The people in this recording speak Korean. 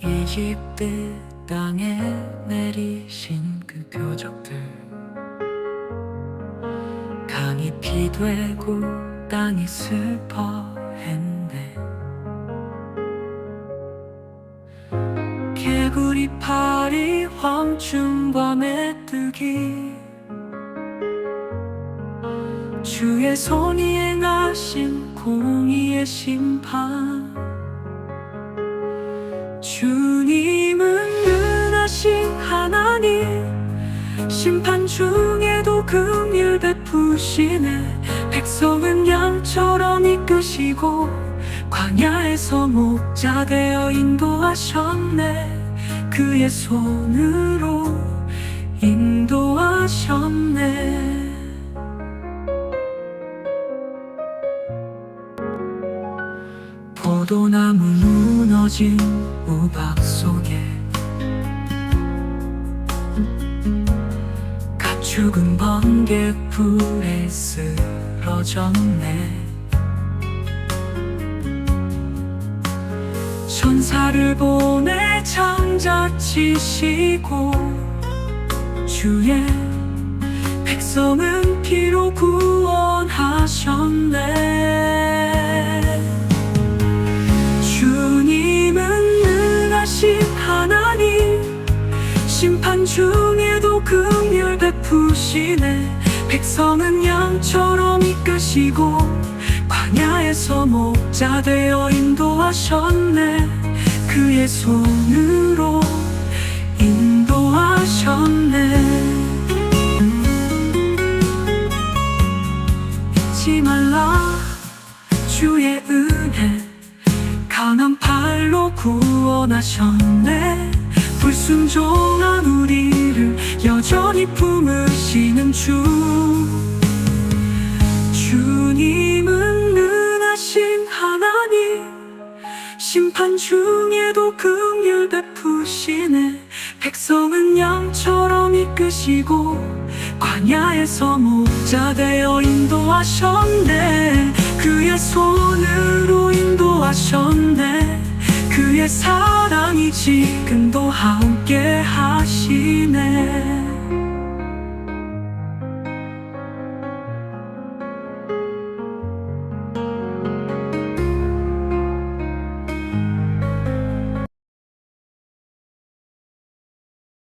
깊이 땅에 내리신 그 표적들. 강이 피되고 땅이 슬퍼했네. 개구리 팔이 황춘과 메뚜기. 주의 손이 행하신 공의의 심판 주님은 은하신 하나님 심판 중에도 긍휼 베푸시네. 백성은 양처럼 이끄시고 광야에서 목자 되어 인도하셨네. 그의 손으로 인도하셨네. 포도나무 무너진 우박 속에 가축은 번개 불에 쓰러졌네. 천사를 보내 장자 치시고 주의 백성은 피로 구원하셨네 심판 중에도 긍휼 베푸시네. 백성은 양처럼 이끄시고 광야에서 목자 되어 인도하셨네. 그의 손으로 인도하셨네. 잊지 말라. 주의 은혜 강한 팔로 구원하셨네 불순종한 우리를 여전히 품으시는 주. 주님은 은하신 하나님 심판 중에도 긍휼 베푸시네. 백성은 양처럼 이끄시고 광야에서 목자 되어 인도하셨네. 그의 손으로 인도하셨네 그의 사랑이 지금도 함께 하시네